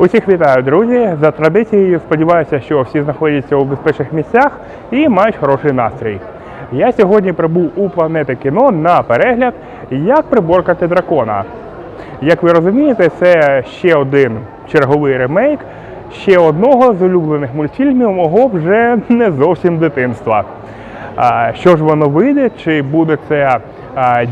Усіх вітаю, друзі! За традицією сподіваюся, що всі знаходяться у безпечних місцях і мають хороший настрій. Я сьогодні прибув у планети кіно на перегляд Як приборкати дракона. Як ви розумієте, це ще один черговий ремейк ще одного з улюблених мультфільмів мого вже не зовсім дитинства. Що ж воно вийде? Чи буде це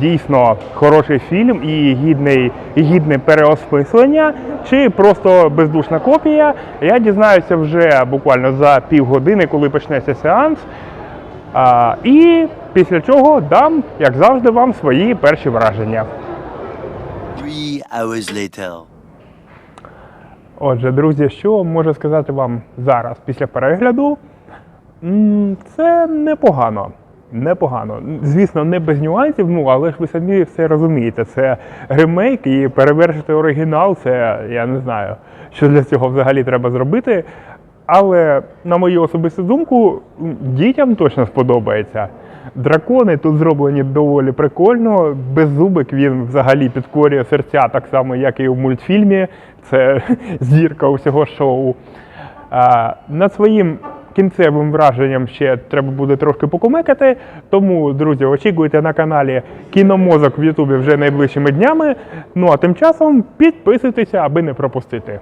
дійсно хороший фільм і гідний, і гідне переосмислення, чи просто бездушна копія? Я дізнаюся вже буквально за півгодини, коли почнеться сеанс. І після чого дам, як завжди, вам свої перші враження. Three hours later. Отже, друзі, що можу сказати вам зараз після перегляду? Це непогано. Непогано. Звісно, не без нюансів, ну але ж ви самі все розумієте. Це ремейк і перевершити оригінал, це я не знаю, що для цього взагалі треба зробити. Але на мою особисту думку, дітям точно сподобається. Дракони тут зроблені доволі прикольно. Беззубик він взагалі підкорює серця так само, як і у мультфільмі. Це зірка усього шоу. А, над своїм кінцевим враженням ще треба буде трошки покумекати. Тому, друзі, очікуйте на каналі Кіномозок в Ютубі вже найближчими днями. Ну а тим часом підписуйтеся, аби не пропустити.